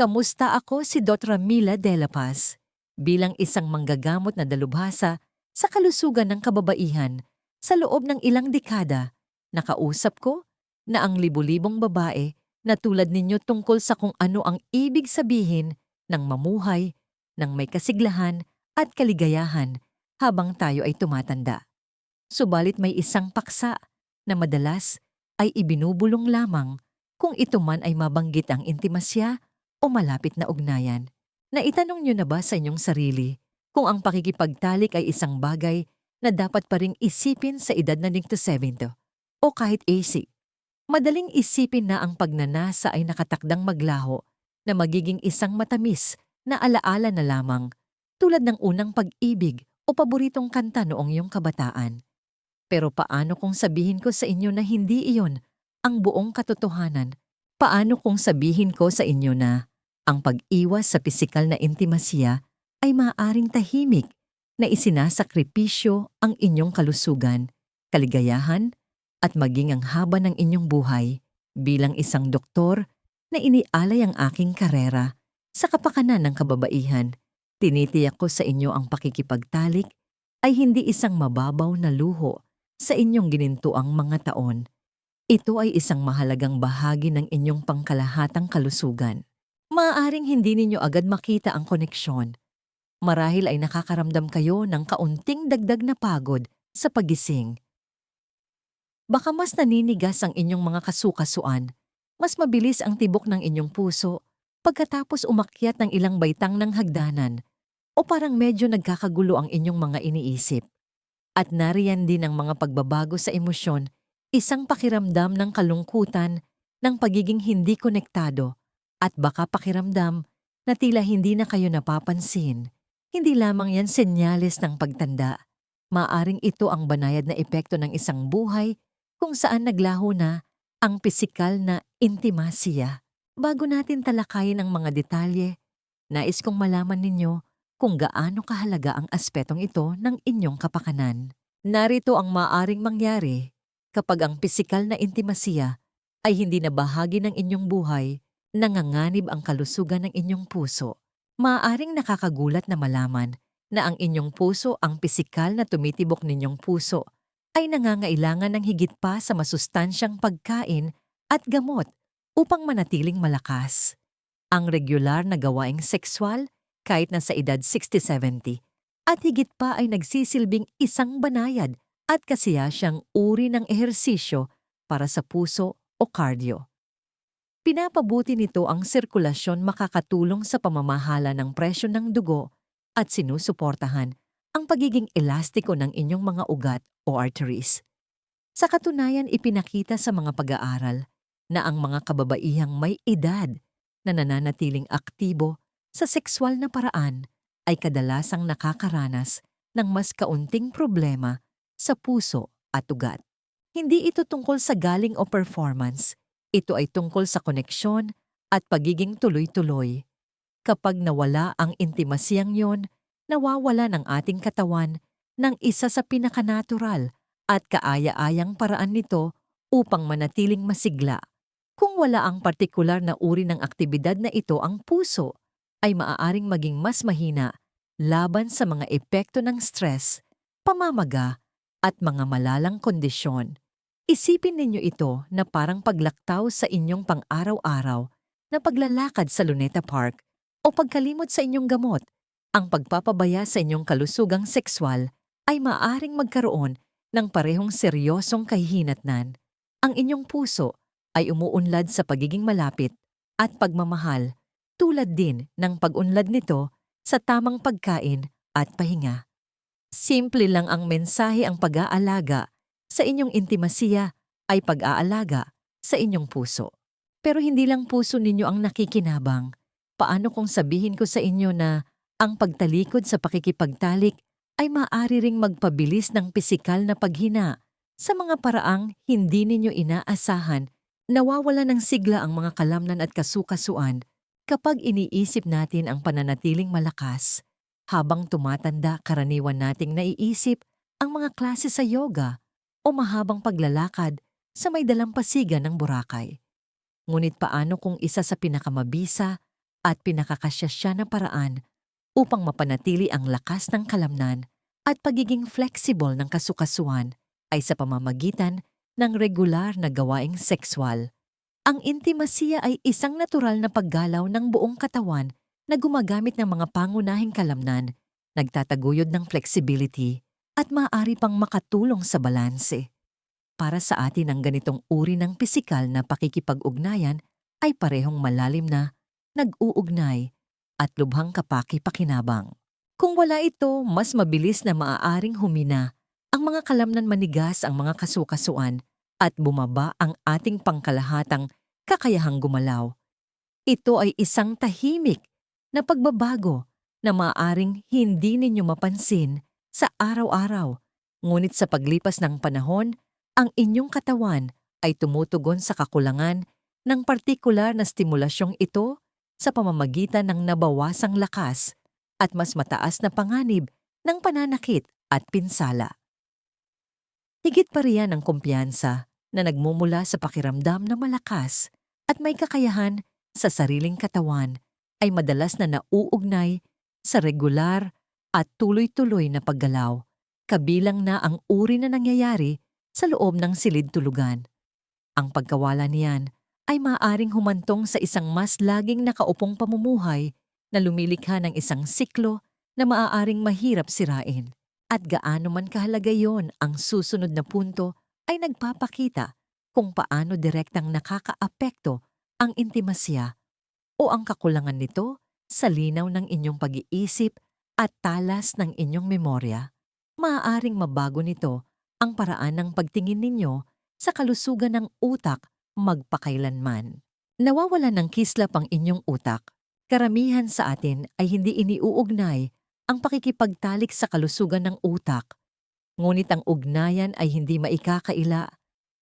Kamusta ako si Dr. Mila De La Paz bilang isang manggagamot na dalubhasa sa kalusugan ng kababaihan sa loob ng ilang dekada. Nakausap ko na ang libu-libong babae na tulad ninyo tungkol sa kung ano ang ibig sabihin ng mamuhay, ng may kasiglahan at kaligayahan habang tayo ay tumatanda. Subalit may isang paksa na madalas ay ibinubulong lamang kung ito man ay mabanggit ang intimasya o malapit na ugnayan. Naitanong niyo na ba sa inyong sarili kung ang pakikipagtalik ay isang bagay na dapat pa ring isipin sa edad na 70 o kahit AC? Madaling isipin na ang pagnanasa ay nakatakdang maglaho na magiging isang matamis na alaala na lamang tulad ng unang pag-ibig o paboritong kanta noong iyong kabataan. Pero paano kung sabihin ko sa inyo na hindi iyon ang buong katotohanan? Paano kung sabihin ko sa inyo na ang pag-iwas sa pisikal na intimasya ay maaaring tahimik na isinasakripisyo ang inyong kalusugan, kaligayahan, at maging ang haba ng inyong buhay bilang isang doktor na inialay ang aking karera sa kapakanan ng kababaihan. Tinitiyak ko sa inyo ang pakikipagtalik ay hindi isang mababaw na luho sa inyong ginintuang mga taon. Ito ay isang mahalagang bahagi ng inyong pangkalahatang kalusugan. Maaaring hindi ninyo agad makita ang koneksyon. Marahil ay nakakaramdam kayo ng kaunting dagdag na pagod sa pagising. Baka mas naninigas ang inyong mga kasukasuan, mas mabilis ang tibok ng inyong puso pagkatapos umakyat ng ilang baitang ng hagdanan, o parang medyo nagkakagulo ang inyong mga iniisip. At nariyan din ang mga pagbabago sa emosyon, isang pakiramdam ng kalungkutan, ng pagiging hindi konektado, at baka pakiramdam na tila hindi na kayo napapansin. Hindi lamang yan senyales ng pagtanda. Maaring ito ang banayad na epekto ng isang buhay kung saan naglaho na ang pisikal na intimasya. Bago natin talakayin ang mga detalye, nais kong malaman ninyo kung gaano kahalaga ang aspetong ito ng inyong kapakanan. Narito ang maaring mangyari kapag ang pisikal na intimasya ay hindi na bahagi ng inyong buhay nanganganib ang kalusugan ng inyong puso, maaaring nakakagulat na malaman na ang inyong puso ang pisikal na tumitibok ninyong puso ay nangangailangan ng higit pa sa masustansyang pagkain at gamot upang manatiling malakas. Ang regular na gawaing sexual kahit na sa edad 60-70 at higit pa ay nagsisilbing isang banayad at kasiya siyang uri ng ehersisyo para sa puso o cardio. Pinapabuti nito ang sirkulasyon makakatulong sa pamamahala ng presyo ng dugo at sinusuportahan ang pagiging elastiko ng inyong mga ugat o arteries. Sa katunayan ipinakita sa mga pag-aaral na ang mga kababaihang may edad na nananatiling aktibo sa sexual na paraan ay kadalasang nakakaranas ng mas kaunting problema sa puso at ugat. Hindi ito tungkol sa galing o performance, ito ay tungkol sa koneksyon at pagiging tuloy-tuloy. Kapag nawala ang intimasyang yon, nawawala ng ating katawan ng isa sa pinakanatural at kaaya-ayang paraan nito upang manatiling masigla. Kung wala ang partikular na uri ng aktibidad na ito ang puso, ay maaaring maging mas mahina laban sa mga epekto ng stress, pamamaga, at mga malalang kondisyon. Isipin ninyo ito na parang paglaktaw sa inyong pang-araw-araw na paglalakad sa Luneta Park o pagkalimot sa inyong gamot. Ang pagpapabaya sa inyong kalusugang sexual ay maaring magkaroon ng parehong seryosong kahihinatnan. Ang inyong puso ay umuunlad sa pagiging malapit at pagmamahal tulad din ng pag-unlad nito sa tamang pagkain at pahinga. Simple lang ang mensahe ang pag-aalaga sa inyong intimasiya ay pag-aalaga sa inyong puso. Pero hindi lang puso ninyo ang nakikinabang. Paano kung sabihin ko sa inyo na ang pagtalikod sa pakikipagtalik ay maaari ring magpabilis ng pisikal na paghina sa mga paraang hindi ninyo inaasahan nawawala ng sigla ang mga kalamnan at kasukasuan kapag iniisip natin ang pananatiling malakas. Habang tumatanda, karaniwan nating naiisip ang mga klase sa yoga o mahabang paglalakad sa may dalampasigan ng Boracay. Ngunit paano kung isa sa pinakamabisa at pinakakasya siya na paraan upang mapanatili ang lakas ng kalamnan at pagiging flexible ng kasukasuan ay sa pamamagitan ng regular na gawaing sexual. Ang intimasiya ay isang natural na paggalaw ng buong katawan na gumagamit ng mga pangunahing kalamnan, nagtataguyod ng flexibility at maaari pang makatulong sa balanse. Para sa atin ang ganitong uri ng pisikal na pakikipag-ugnayan ay parehong malalim na, nag-uugnay at lubhang kapaki-pakinabang. Kung wala ito, mas mabilis na maaaring humina ang mga kalamnan manigas ang mga kasukasuan at bumaba ang ating pangkalahatang kakayahang gumalaw. Ito ay isang tahimik na pagbabago na maaaring hindi ninyo mapansin sa araw-araw. Ngunit sa paglipas ng panahon, ang inyong katawan ay tumutugon sa kakulangan ng partikular na stimulasyong ito sa pamamagitan ng nabawasang lakas at mas mataas na panganib ng pananakit at pinsala. Higit pa riyan ang kumpiyansa na nagmumula sa pakiramdam na malakas at may kakayahan sa sariling katawan ay madalas na nauugnay sa regular at tuloy-tuloy na paggalaw, kabilang na ang uri na nangyayari sa loob ng silid-tulugan. Ang pagkawala niyan ay maaaring humantong sa isang mas laging nakaupong pamumuhay na lumilikha ng isang siklo na maaaring mahirap sirain. At gaano man kahalaga yon ang susunod na punto ay nagpapakita kung paano direktang nakakaapekto ang intimasya o ang kakulangan nito sa linaw ng inyong pag-iisip at talas ng inyong memorya. Maaaring mabago nito ang paraan ng pagtingin ninyo sa kalusugan ng utak magpakailanman. Nawawala ng kislap ang inyong utak. Karamihan sa atin ay hindi iniuugnay ang pakikipagtalik sa kalusugan ng utak. Ngunit ang ugnayan ay hindi maikakaila,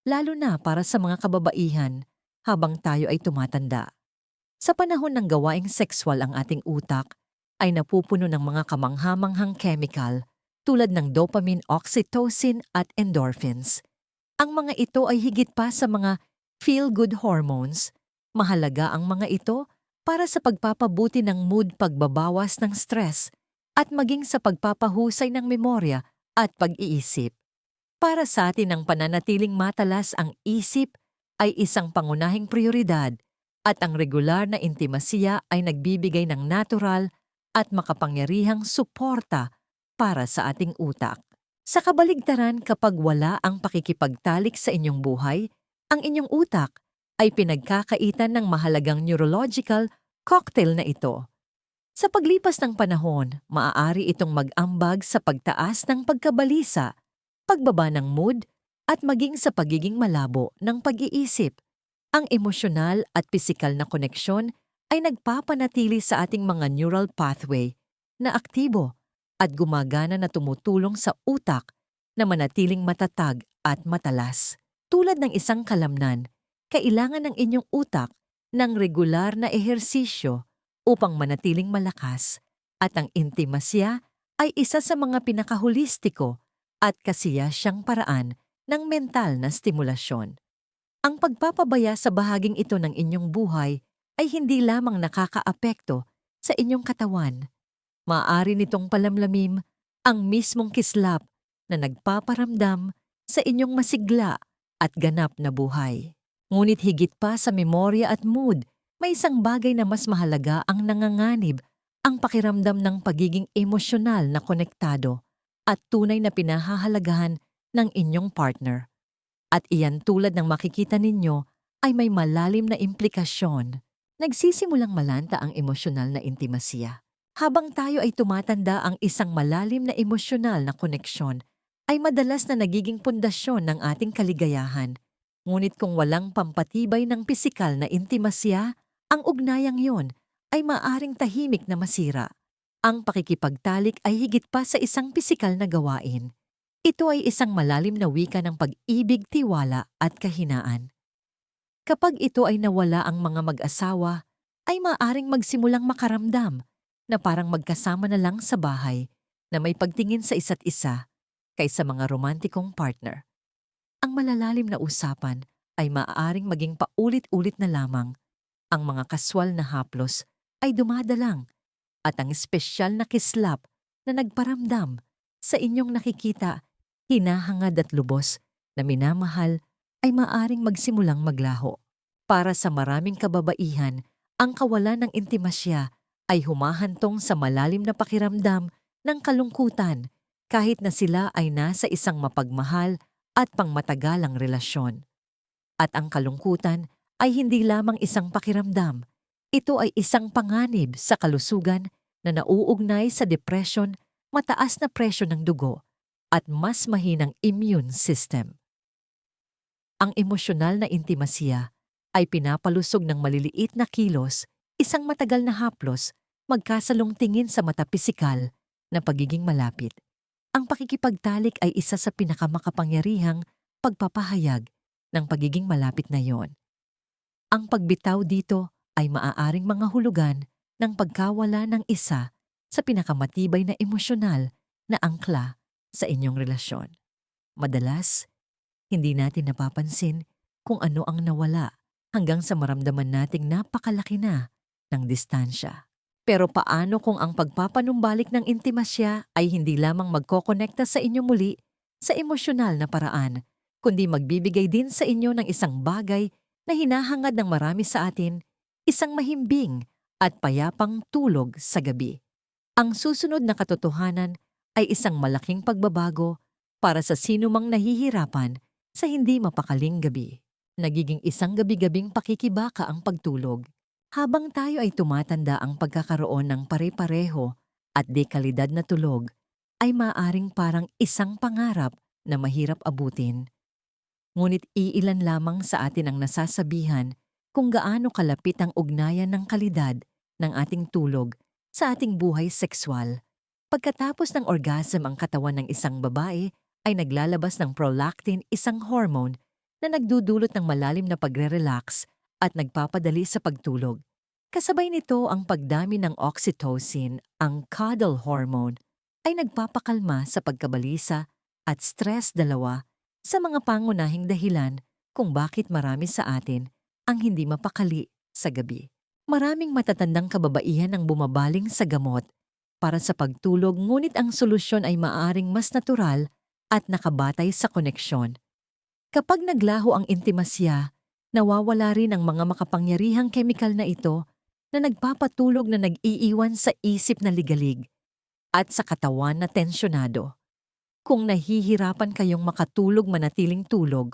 lalo na para sa mga kababaihan habang tayo ay tumatanda. Sa panahon ng gawaing sexual ang ating utak ay napupuno ng mga kamanghamanghang chemical tulad ng dopamine, oxytocin at endorphins. Ang mga ito ay higit pa sa mga feel-good hormones. Mahalaga ang mga ito para sa pagpapabuti ng mood pagbabawas ng stress at maging sa pagpapahusay ng memorya at pag-iisip. Para sa atin ang pananatiling matalas ang isip ay isang pangunahing prioridad at ang regular na intimasiya ay nagbibigay ng natural at makapangyarihang suporta para sa ating utak. Sa kabaligtaran kapag wala ang pakikipagtalik sa inyong buhay, ang inyong utak ay pinagkakaitan ng mahalagang neurological cocktail na ito. Sa paglipas ng panahon, maaari itong mag-ambag sa pagtaas ng pagkabalisa, pagbaba ng mood, at maging sa pagiging malabo ng pag-iisip. Ang emosyonal at pisikal na koneksyon ay nagpapanatili sa ating mga neural pathway na aktibo at gumagana na tumutulong sa utak na manatiling matatag at matalas. Tulad ng isang kalamnan, kailangan ng inyong utak ng regular na ehersisyo upang manatiling malakas at ang intimasya ay isa sa mga pinakahulistiko at kasiyasyang paraan ng mental na stimulasyon. Ang pagpapabaya sa bahaging ito ng inyong buhay ay hindi lamang nakakaapekto sa inyong katawan. Maaari nitong palamlamim ang mismong kislap na nagpaparamdam sa inyong masigla at ganap na buhay. Ngunit higit pa sa memorya at mood may isang bagay na mas mahalaga ang nanganganib, ang pakiramdam ng pagiging emosyonal na konektado at tunay na pinahahalagahan ng inyong partner. At iyan tulad ng makikita ninyo ay may malalim na implikasyon. Nagsisimulang malanta ang emosyonal na intimasya. Habang tayo ay tumatanda ang isang malalim na emosyonal na koneksyon ay madalas na nagiging pundasyon ng ating kaligayahan. Ngunit kung walang pampatibay ng pisikal na intimasya, ang ugnayang yon ay maaring tahimik na masira. Ang pakikipagtalik ay higit pa sa isang pisikal na gawain. Ito ay isang malalim na wika ng pag-ibig, tiwala at kahinaan. Kapag ito ay nawala ang mga mag-asawa, ay maaring magsimulang makaramdam na parang magkasama na lang sa bahay na may pagtingin sa isa't isa kaysa mga romantikong partner. Ang malalalim na usapan ay maaaring maging paulit-ulit na lamang ang mga kaswal na haplos ay dumadalang at ang espesyal na kislap na nagparamdam sa inyong nakikita, hinahangad at lubos na minamahal ay maaring magsimulang maglaho. Para sa maraming kababaihan, ang kawalan ng intimasya ay humahantong sa malalim na pakiramdam ng kalungkutan kahit na sila ay nasa isang mapagmahal at pangmatagalang relasyon. At ang kalungkutan ay hindi lamang isang pakiramdam, ito ay isang panganib sa kalusugan na nauugnay sa depression, mataas na presyo ng dugo, at mas mahinang immune system. Ang emosyonal na intimasya ay pinapalusog ng maliliit na kilos, isang matagal na haplos, magkasalong tingin sa mata pisikal na pagiging malapit. Ang pakikipagtalik ay isa sa pinakamakapangyarihang pagpapahayag ng pagiging malapit na yon. Ang pagbitaw dito ay maaaring mga hulugan ng pagkawala ng isa sa pinakamatibay na emosyonal na angkla sa inyong relasyon. Madalas, hindi natin napapansin kung ano ang nawala hanggang sa maramdaman nating napakalaki na ng distansya. Pero paano kung ang pagpapanumbalik ng intimasya ay hindi lamang magkokonekta sa inyo muli sa emosyonal na paraan, kundi magbibigay din sa inyo ng isang bagay na hinahangad ng marami sa atin, isang mahimbing at payapang tulog sa gabi. Ang susunod na katotohanan ay isang malaking pagbabago para sa sino mang nahihirapan sa hindi mapakaling gabi. Nagiging isang gabi-gabing pakikibaka ang pagtulog. Habang tayo ay tumatanda ang pagkakaroon ng pare-pareho at dekalidad na tulog, ay maaring parang isang pangarap na mahirap abutin. Ngunit iilan lamang sa atin ang nasasabihan kung gaano kalapit ang ugnayan ng kalidad ng ating tulog sa ating buhay sexual. Pagkatapos ng orgasm ang katawan ng isang babae ay naglalabas ng prolactin, isang hormone na nagdudulot ng malalim na pagre-relax at nagpapadali sa pagtulog. Kasabay nito ang pagdami ng oxytocin, ang cuddle hormone, ay nagpapakalma sa pagkabalisa at stress dalawa sa mga pangunahing dahilan kung bakit marami sa atin ang hindi mapakali sa gabi. Maraming matatandang kababaihan ang bumabaling sa gamot para sa pagtulog ngunit ang solusyon ay maaring mas natural at nakabatay sa koneksyon. Kapag naglaho ang intimasya, nawawala rin ang mga makapangyarihang kemikal na ito na nagpapatulog na nag-iiwan sa isip na ligalig at sa katawan na tensyonado. Kung nahihirapan kayong makatulog manatiling tulog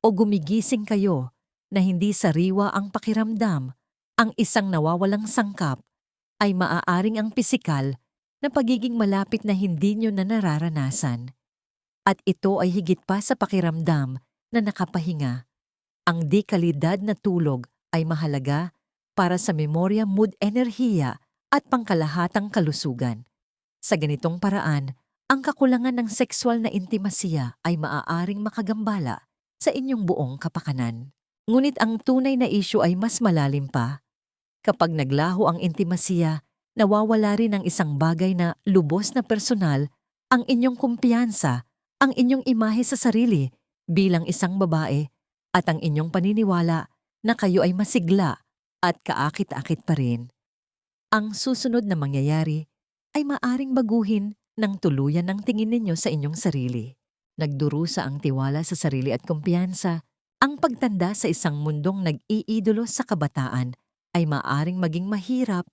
o gumigising kayo na hindi sariwa ang pakiramdam, ang isang nawawalang sangkap ay maaaring ang pisikal na pagiging malapit na hindi nyo na nararanasan. At ito ay higit pa sa pakiramdam na nakapahinga ang di kalidad na tulog ay mahalaga para sa memorya, mood, enerhiya at pangkalahatang kalusugan. Sa ganitong paraan, ang kakulangan ng sexual na intimasya ay maaaring makagambala sa inyong buong kapakanan. Ngunit ang tunay na isyu ay mas malalim pa. Kapag naglaho ang intimasya, nawawala rin ang isang bagay na lubos na personal, ang inyong kumpiyansa, ang inyong imahe sa sarili bilang isang babae at ang inyong paniniwala na kayo ay masigla at kaakit-akit pa rin. Ang susunod na mangyayari ay maaring baguhin ng tuluyan ng tingin ninyo sa inyong sarili. Nagdurusa ang tiwala sa sarili at kumpiyansa. Ang pagtanda sa isang mundong nag-iidolo sa kabataan ay maaring maging mahirap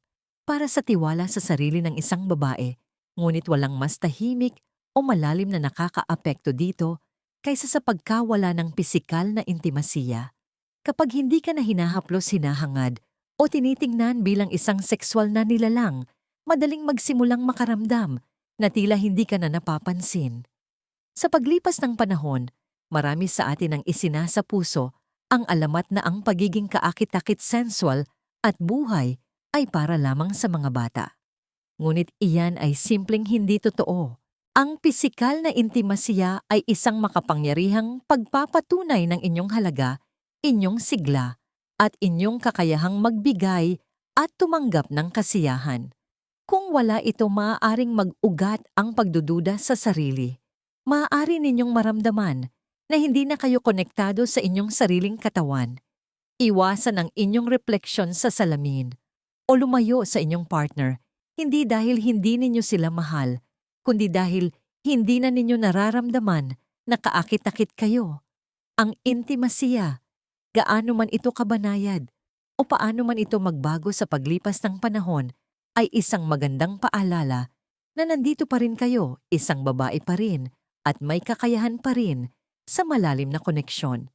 para sa tiwala sa sarili ng isang babae, ngunit walang mas tahimik o malalim na nakakaapekto dito kaysa sa pagkawala ng pisikal na intimasiya. Kapag hindi ka na hinahaplos hinahangad o tinitingnan bilang isang sexual na nilalang, madaling magsimulang makaramdam na tila hindi ka na napapansin. Sa paglipas ng panahon, marami sa atin ang isinasa puso ang alamat na ang pagiging kaakit-akit sensual at buhay ay para lamang sa mga bata. Ngunit iyan ay simpleng hindi totoo. Ang pisikal na intimasya ay isang makapangyarihang pagpapatunay ng inyong halaga, inyong sigla, at inyong kakayahang magbigay at tumanggap ng kasiyahan. Kung wala ito maaaring mag-ugat ang pagdududa sa sarili, maaari ninyong maramdaman na hindi na kayo konektado sa inyong sariling katawan. Iwasan ang inyong refleksyon sa salamin o lumayo sa inyong partner, hindi dahil hindi ninyo sila mahal, kundi dahil hindi na ninyo nararamdaman na kaakit-akit kayo. Ang intimasiya, gaano man ito kabanayad, o paano man ito magbago sa paglipas ng panahon, ay isang magandang paalala na nandito pa rin kayo, isang babae pa rin, at may kakayahan pa rin sa malalim na koneksyon.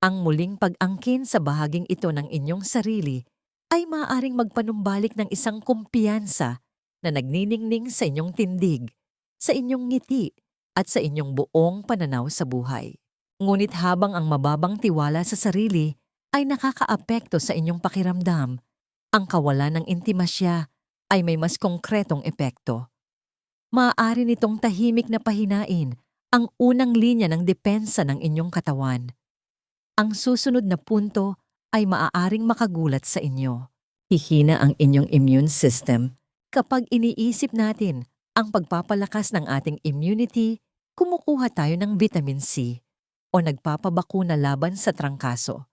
Ang muling pag-angkin sa bahaging ito ng inyong sarili ay maaaring magpanumbalik ng isang kumpiyansa na nagniningning sa inyong tindig, sa inyong ngiti, at sa inyong buong pananaw sa buhay. Ngunit habang ang mababang tiwala sa sarili ay nakakaapekto sa inyong pakiramdam, ang kawalan ng intimasya ay may mas konkretong epekto. Maaari nitong tahimik na pahinain ang unang linya ng depensa ng inyong katawan. Ang susunod na punto ay maaaring makagulat sa inyo. Hihina ang inyong immune system kapag iniisip natin ang pagpapalakas ng ating immunity, kumukuha tayo ng vitamin C o nagpapabakuna laban sa trangkaso.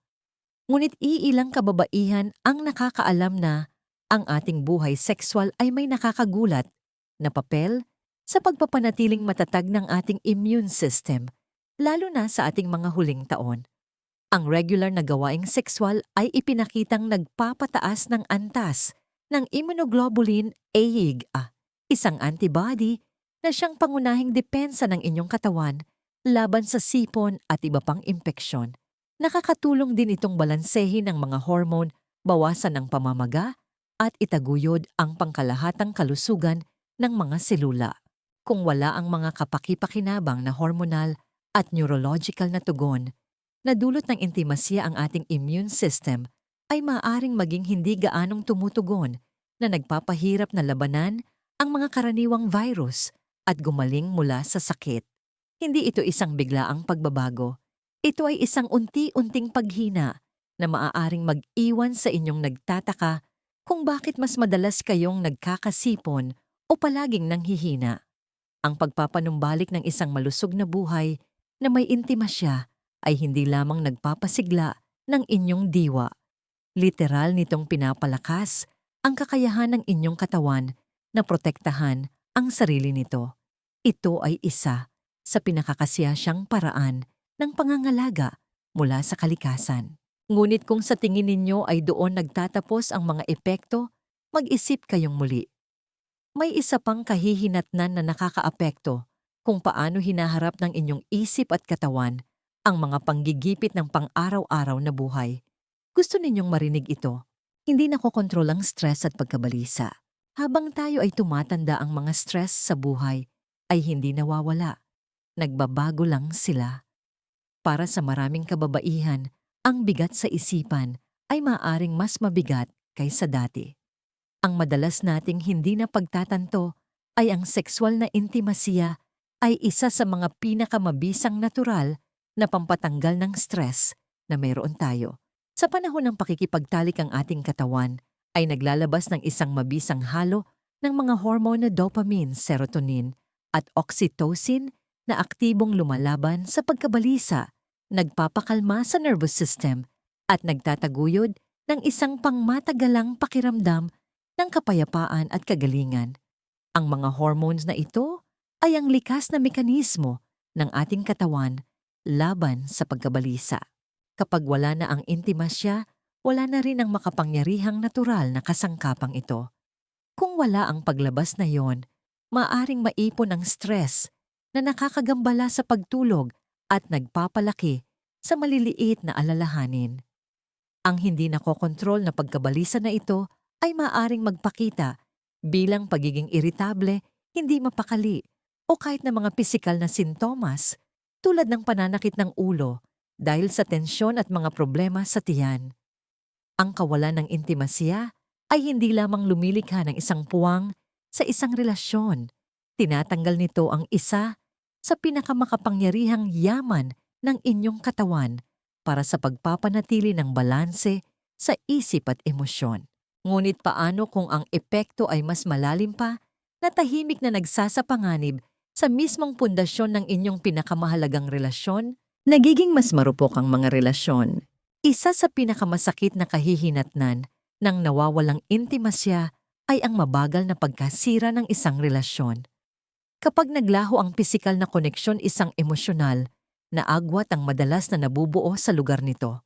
Ngunit iilang kababaihan ang nakakaalam na ang ating buhay sexual ay may nakakagulat na papel sa pagpapanatiling matatag ng ating immune system, lalo na sa ating mga huling taon. Ang regular na gawaing sexual ay ipinakitang nagpapataas ng antas ng immunoglobulin A, isang antibody na siyang pangunahing depensa ng inyong katawan laban sa sipon at iba pang impeksyon. Nakakatulong din itong balansehin ng mga hormone, bawasan ng pamamaga, at itaguyod ang pangkalahatang kalusugan ng mga selula. Kung wala ang mga kapakipakinabang na hormonal at neurological na tugon, na dulot ng intimasya ang ating immune system, ay maaring maging hindi gaanong tumutugon na nagpapahirap na labanan ang mga karaniwang virus at gumaling mula sa sakit. Hindi ito isang biglaang pagbabago. Ito ay isang unti-unting paghina na maaaring mag-iwan sa inyong nagtataka kung bakit mas madalas kayong nagkakasipon o palaging nanghihina. Ang pagpapanumbalik ng isang malusog na buhay na may intimasya ay hindi lamang nagpapasigla ng inyong diwa. Literal nitong pinapalakas ang kakayahan ng inyong katawan na protektahan ang sarili nito. Ito ay isa sa pinakakasiyasyang paraan ng pangangalaga mula sa kalikasan. Ngunit kung sa tingin ninyo ay doon nagtatapos ang mga epekto, mag-isip kayong muli. May isa pang kahihinatnan na nakakaapekto kung paano hinaharap ng inyong isip at katawan ang mga panggigipit ng pang-araw-araw na buhay. Gusto ninyong marinig ito. Hindi nakokontrol ang stress at pagkabalisa. Habang tayo ay tumatanda ang mga stress sa buhay ay hindi nawawala. Nagbabago lang sila. Para sa maraming kababaihan, ang bigat sa isipan ay maaring mas mabigat kaysa dati. Ang madalas nating hindi na pagtatanto ay ang sexual na intimasiya ay isa sa mga pinakamabisang natural na pampatanggal ng stress na mayroon tayo. Sa panahon ng pakikipagtalik ang ating katawan, ay naglalabas ng isang mabisang halo ng mga hormone na dopamine, serotonin at oxytocin na aktibong lumalaban sa pagkabalisa, nagpapakalma sa nervous system at nagtataguyod ng isang pangmatagalang pakiramdam ng kapayapaan at kagalingan. Ang mga hormones na ito ay ang likas na mekanismo ng ating katawan laban sa pagkabalisa. Kapag wala na ang intimasya, wala na rin ang makapangyarihang natural na kasangkapang ito. Kung wala ang paglabas na yon, maaring maipon ang stress na nakakagambala sa pagtulog at nagpapalaki sa maliliit na alalahanin. Ang hindi nakokontrol na pagkabalisa na ito ay maaring magpakita bilang pagiging iritable, hindi mapakali, o kahit na mga pisikal na sintomas tulad ng pananakit ng ulo dahil sa tensyon at mga problema sa tiyan. Ang kawalan ng intimasya ay hindi lamang lumilikha ng isang puwang sa isang relasyon. Tinatanggal nito ang isa sa pinakamakapangyarihang yaman ng inyong katawan para sa pagpapanatili ng balanse sa isip at emosyon. Ngunit paano kung ang epekto ay mas malalim pa na tahimik na nagsasapanganib sa mismong pundasyon ng inyong pinakamahalagang relasyon, nagiging mas marupok ang mga relasyon. Isa sa pinakamasakit na kahihinatnan ng nawawalang intimasya ay ang mabagal na pagkasira ng isang relasyon. Kapag naglaho ang pisikal na koneksyon isang emosyonal, na agwat ang madalas na nabubuo sa lugar nito.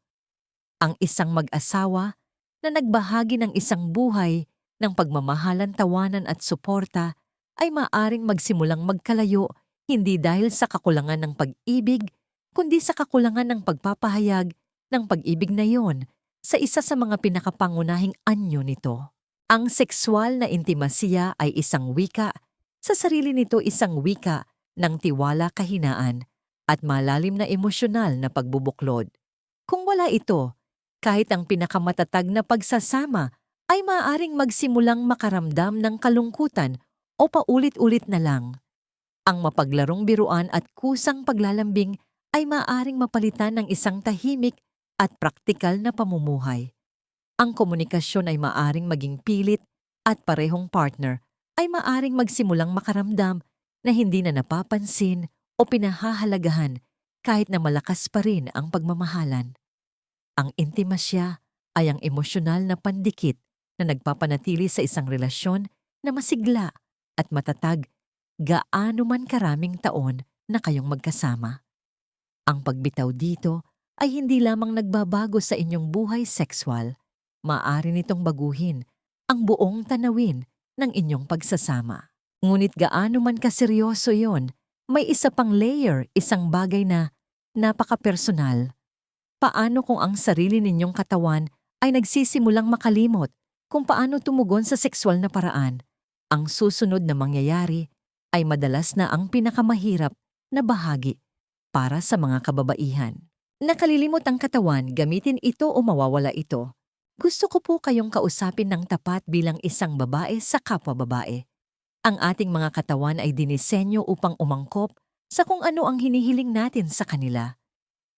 Ang isang mag-asawa na nagbahagi ng isang buhay ng pagmamahalan, tawanan at suporta ay maaring magsimulang magkalayo hindi dahil sa kakulangan ng pag-ibig, kundi sa kakulangan ng pagpapahayag ng pag-ibig na yon sa isa sa mga pinakapangunahing anyo nito. Ang sexual na intimasiya ay isang wika, sa sarili nito isang wika ng tiwala kahinaan at malalim na emosyonal na pagbubuklod. Kung wala ito, kahit ang pinakamatatag na pagsasama ay maaaring magsimulang makaramdam ng kalungkutan o paulit-ulit na lang. Ang mapaglarong biruan at kusang paglalambing ay maaaring mapalitan ng isang tahimik at praktikal na pamumuhay. Ang komunikasyon ay maaring maging pilit at parehong partner ay maaring magsimulang makaramdam na hindi na napapansin o pinahahalagahan kahit na malakas pa rin ang pagmamahalan. Ang intimasya ay ang emosyonal na pandikit na nagpapanatili sa isang relasyon na masigla at matatag gaano man karaming taon na kayong magkasama. Ang pagbitaw dito ay hindi lamang nagbabago sa inyong buhay sexual, maaari nitong baguhin ang buong tanawin ng inyong pagsasama. Ngunit gaano man kaseryoso yon, may isa pang layer, isang bagay na napaka-personal. Paano kung ang sarili ninyong katawan ay nagsisimulang makalimot kung paano tumugon sa sexual na paraan? Ang susunod na mangyayari ay madalas na ang pinakamahirap na bahagi para sa mga kababaihan. Nakalilimot ang katawan, gamitin ito o mawawala ito. Gusto ko po kayong kausapin ng tapat bilang isang babae sa kapwa babae. Ang ating mga katawan ay dinisenyo upang umangkop sa kung ano ang hinihiling natin sa kanila.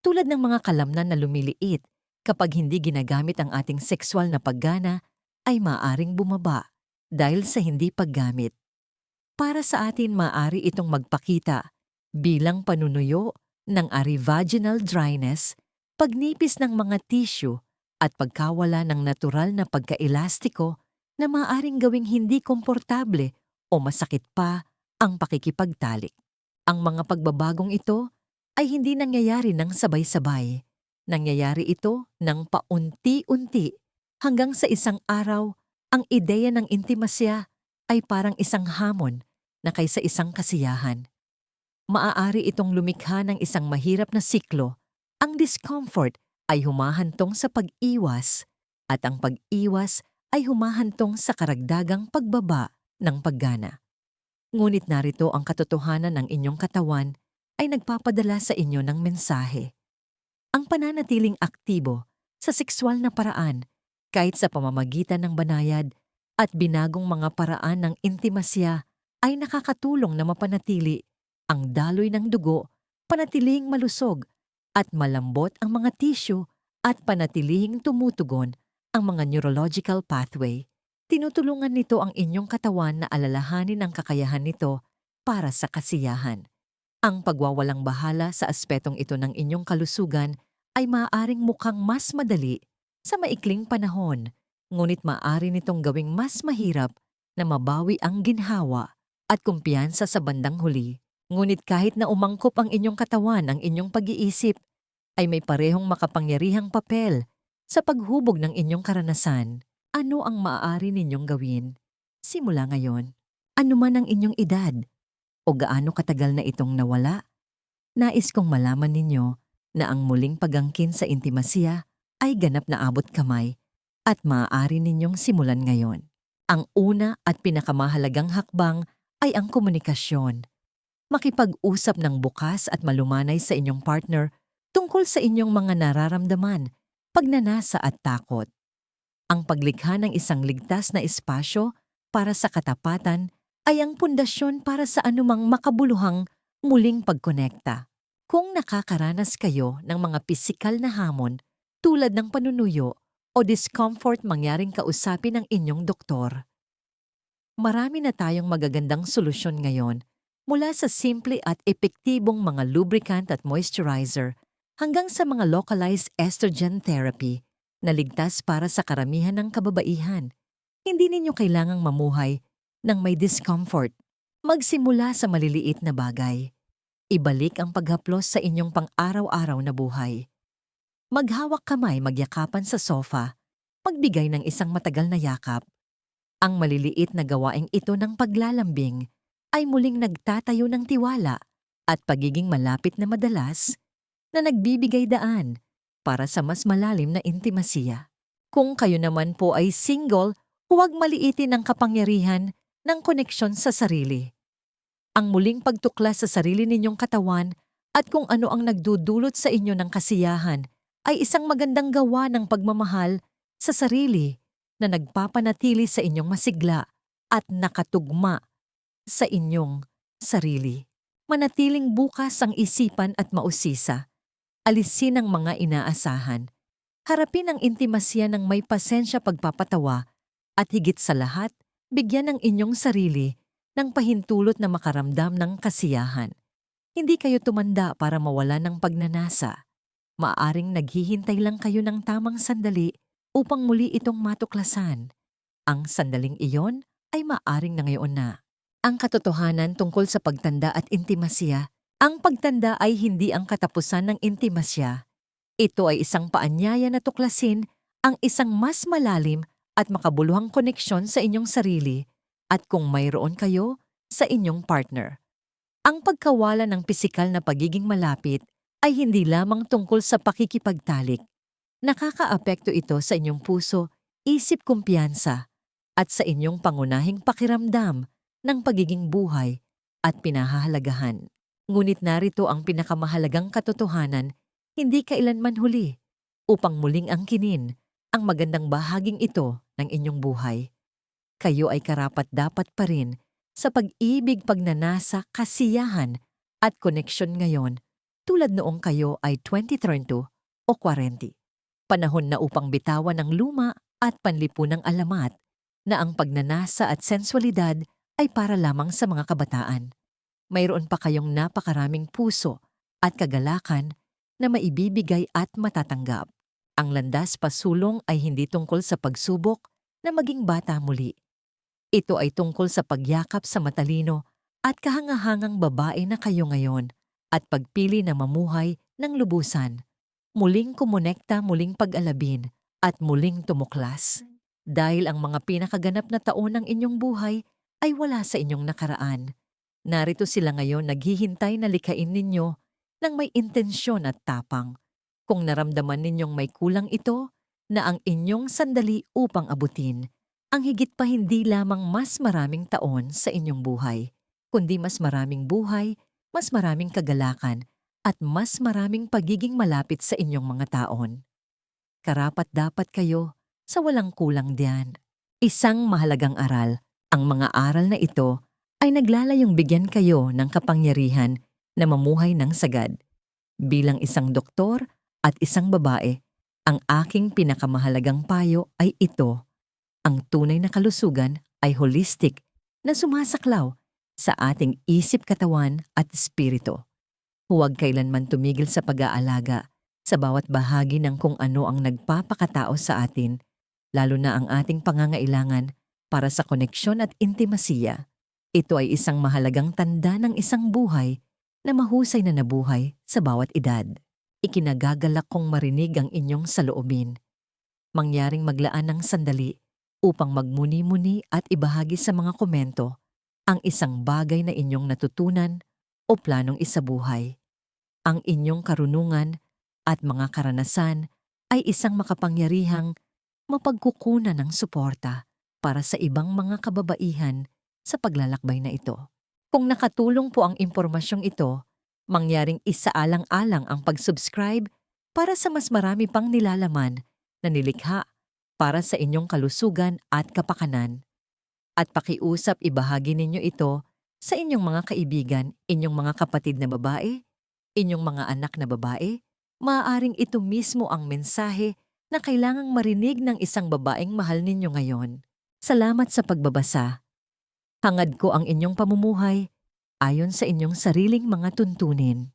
Tulad ng mga kalamnan na lumiliit, kapag hindi ginagamit ang ating sexual na paggana, ay maaring bumaba dahil sa hindi paggamit. Para sa atin maaari itong magpakita bilang panunuyo ng arivaginal dryness, pagnipis ng mga tissue at pagkawala ng natural na pagkaelastiko na maaring gawing hindi komportable o masakit pa ang pakikipagtalik. Ang mga pagbabagong ito ay hindi nangyayari ng sabay-sabay. Nangyayari ito ng paunti-unti hanggang sa isang araw ang ideya ng intimasya ay parang isang hamon na kaysa isang kasiyahan. Maaari itong lumikha ng isang mahirap na siklo. Ang discomfort ay humahantong sa pag-iwas at ang pag-iwas ay humahantong sa karagdagang pagbaba ng paggana. Ngunit narito ang katotohanan ng inyong katawan ay nagpapadala sa inyo ng mensahe. Ang pananatiling aktibo sa sexual na paraan kahit sa pamamagitan ng banayad at binagong mga paraan ng intimasya ay nakakatulong na mapanatili ang daloy ng dugo, panatiling malusog at malambot ang mga tissue at panatilihing tumutugon ang mga neurological pathway tinutulungan nito ang inyong katawan na alalahanin ang kakayahan nito para sa kasiyahan. Ang pagwawalang bahala sa aspetong ito ng inyong kalusugan ay maaaring mukhang mas madali sa maikling panahon, ngunit maaari nitong gawing mas mahirap na mabawi ang ginhawa at kumpiyansa sa bandang huli. Ngunit kahit na umangkop ang inyong katawan ang inyong pag-iisip, ay may parehong makapangyarihang papel sa paghubog ng inyong karanasan. Ano ang maaari ninyong gawin? Simula ngayon, ano man ang inyong edad o gaano katagal na itong nawala, nais kong malaman ninyo na ang muling pagangkin sa intimasya ay ganap na abot kamay at maaari ninyong simulan ngayon. Ang una at pinakamahalagang hakbang ay ang komunikasyon. Makipag-usap ng bukas at malumanay sa inyong partner tungkol sa inyong mga nararamdaman, pagnanasa at takot ang paglikha ng isang ligtas na espasyo para sa katapatan ay ang pundasyon para sa anumang makabuluhang muling pagkonekta. Kung nakakaranas kayo ng mga pisikal na hamon tulad ng panunuyo o discomfort mangyaring kausapin ng inyong doktor, marami na tayong magagandang solusyon ngayon mula sa simple at epektibong mga lubricant at moisturizer hanggang sa mga localized estrogen therapy Naligtas para sa karamihan ng kababaihan. Hindi ninyo kailangang mamuhay ng may discomfort. Magsimula sa maliliit na bagay. Ibalik ang paghaplos sa inyong pang-araw-araw na buhay. Maghawak kamay magyakapan sa sofa, magbigay ng isang matagal na yakap. Ang maliliit na gawaing ito ng paglalambing ay muling nagtatayo ng tiwala at pagiging malapit na madalas na nagbibigay daan para sa mas malalim na intimasiya. Kung kayo naman po ay single, huwag maliitin ang kapangyarihan ng koneksyon sa sarili. Ang muling pagtuklas sa sarili ninyong katawan at kung ano ang nagdudulot sa inyo ng kasiyahan ay isang magandang gawa ng pagmamahal sa sarili na nagpapanatili sa inyong masigla at nakatugma sa inyong sarili. Manatiling bukas ang isipan at mausisa. Alisin ang mga inaasahan. Harapin ang intimasya ng may pasensya pagpapatawa at higit sa lahat, bigyan ng inyong sarili ng pahintulot na makaramdam ng kasiyahan. Hindi kayo tumanda para mawala ng pagnanasa. Maaring naghihintay lang kayo ng tamang sandali upang muli itong matuklasan. Ang sandaling iyon ay maaring na ngayon na. Ang katotohanan tungkol sa pagtanda at intimasya, ang pagtanda ay hindi ang katapusan ng intimasya. Ito ay isang paanyaya na tuklasin ang isang mas malalim at makabuluhang koneksyon sa inyong sarili at kung mayroon kayo sa inyong partner. Ang pagkawala ng pisikal na pagiging malapit ay hindi lamang tungkol sa pakikipagtalik. Nakakaapekto ito sa inyong puso, isip kumpiyansa, at sa inyong pangunahing pakiramdam ng pagiging buhay at pinahahalagahan. Ngunit narito ang pinakamahalagang katotohanan, hindi kailanman huli, upang muling angkinin ang magandang bahaging ito ng inyong buhay. Kayo ay karapat-dapat pa rin sa pag-ibig, pagnanasa, kasiyahan at koneksyon ngayon tulad noong kayo ay 2032 o 40. Panahon na upang bitawan ang luma at panlipunang alamat na ang pagnanasa at sensualidad ay para lamang sa mga kabataan. Mayroon pa kayong napakaraming puso at kagalakan na maibibigay at matatanggap. Ang landas pasulong ay hindi tungkol sa pagsubok na maging bata muli. Ito ay tungkol sa pagyakap sa matalino at kahangahangang babae na kayo ngayon at pagpili na mamuhay ng lubusan. Muling kumonekta, muling pag-alabin at muling tumuklas. Dahil ang mga pinakaganap na taon ng inyong buhay ay wala sa inyong nakaraan. Narito sila ngayon naghihintay na likain ninyo ng may intensyon at tapang. Kung naramdaman ninyong may kulang ito, na ang inyong sandali upang abutin, ang higit pa hindi lamang mas maraming taon sa inyong buhay, kundi mas maraming buhay, mas maraming kagalakan, at mas maraming pagiging malapit sa inyong mga taon. Karapat dapat kayo sa walang kulang diyan. Isang mahalagang aral, ang mga aral na ito ay naglalayong bigyan kayo ng kapangyarihan na mamuhay ng sagad. Bilang isang doktor at isang babae, ang aking pinakamahalagang payo ay ito. Ang tunay na kalusugan ay holistic na sumasaklaw sa ating isip, katawan at espiritu. Huwag kailanman tumigil sa pag-aalaga sa bawat bahagi ng kung ano ang nagpapakatao sa atin, lalo na ang ating pangangailangan para sa koneksyon at intimasiya. Ito ay isang mahalagang tanda ng isang buhay na mahusay na nabuhay sa bawat edad. Ikinagagalak kong marinig ang inyong saloobin. Mangyaring maglaan ng sandali upang magmuni-muni at ibahagi sa mga komento ang isang bagay na inyong natutunan o planong isabuhay. Ang inyong karunungan at mga karanasan ay isang makapangyarihang mapagkukunan ng suporta para sa ibang mga kababaihan sa paglalakbay na ito. Kung nakatulong po ang impormasyong ito, mangyaring isaalang-alang ang pag-subscribe para sa mas marami pang nilalaman na nilikha para sa inyong kalusugan at kapakanan. At pakiusap ibahagi ninyo ito sa inyong mga kaibigan, inyong mga kapatid na babae, inyong mga anak na babae, maaaring ito mismo ang mensahe na kailangang marinig ng isang babaeng mahal ninyo ngayon. Salamat sa pagbabasa. Hangad ko ang inyong pamumuhay ayon sa inyong sariling mga tuntunin.